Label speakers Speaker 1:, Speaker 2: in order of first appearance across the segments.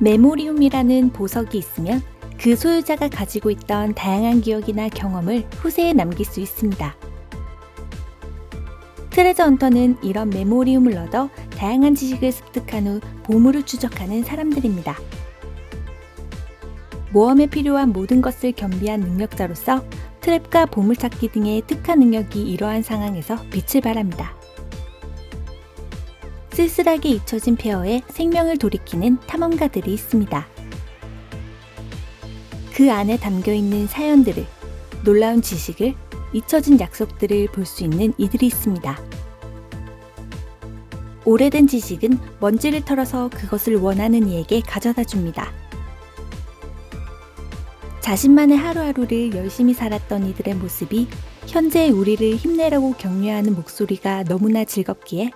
Speaker 1: 메모리움이라는 보석이 있으면 그 소유자가 가지고 있던 다양한 기억이나 경험을 후세에 남길 수 있습니다. 트레저 헌터는 이런 메모리움을 얻어 다양한 지식을 습득한 후 보물을 추적하는 사람들입니다. 모험에 필요한 모든 것을 겸비한 능력자로서 트랩과 보물찾기 등의 특화 능력이 이러한 상황에서 빛을 발합니다. 쓸쓸하게 잊혀진 폐허에 생명을 돌이키는 탐험가들이 있습니다. 그 안에 담겨 있는 사연들을, 놀라운 지식을, 잊혀진 약속들을 볼 수 있는 이들이 있습니다. 오래된 지식은 먼지를 털어서 그것을 원하는 이에게 가져다 줍니다. 자신만의 하루하루를 열심히 살았던 이들의 모습이 현재의 우리를 힘내라고 격려하는 목소리가 너무나 즐겁기에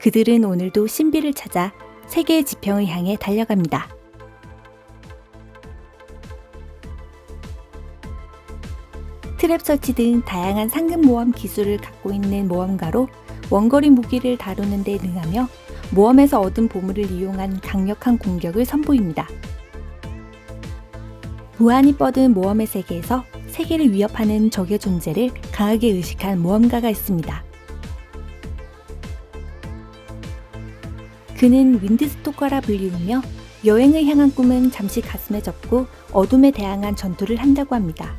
Speaker 1: 그들은 오늘도 신비를 찾아 세계의 지평을 향해 달려갑니다. 트랩 설치 등 다양한 상급 모험 기술을 갖고 있는 모험가로 원거리 무기를 다루는 데 능하며 모험에서 얻은 보물을 이용한 강력한 공격을 선보입니다. 무한히 뻗은 모험의 세계에서 세계를 위협하는 적의 존재를 강하게 의식한 모험가가 있습니다. 그는 윈드스토커라 불리우며 여행을 향한 꿈은 잠시 가슴에 접고 어둠에 대항한 전투를 한다고 합니다.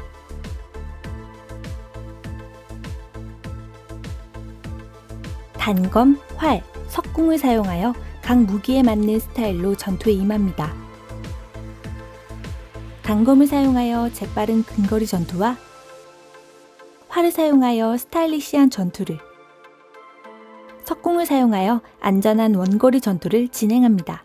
Speaker 1: 단검, 활, 석궁을 사용하여 각 무기에 맞는 스타일로 전투에 임합니다. 단검을 사용하여 재빠른 근거리 전투와 활을 사용하여 스타일리시한 전투를, 석궁을 사용하여 안전한 원거리 전투를 진행합니다.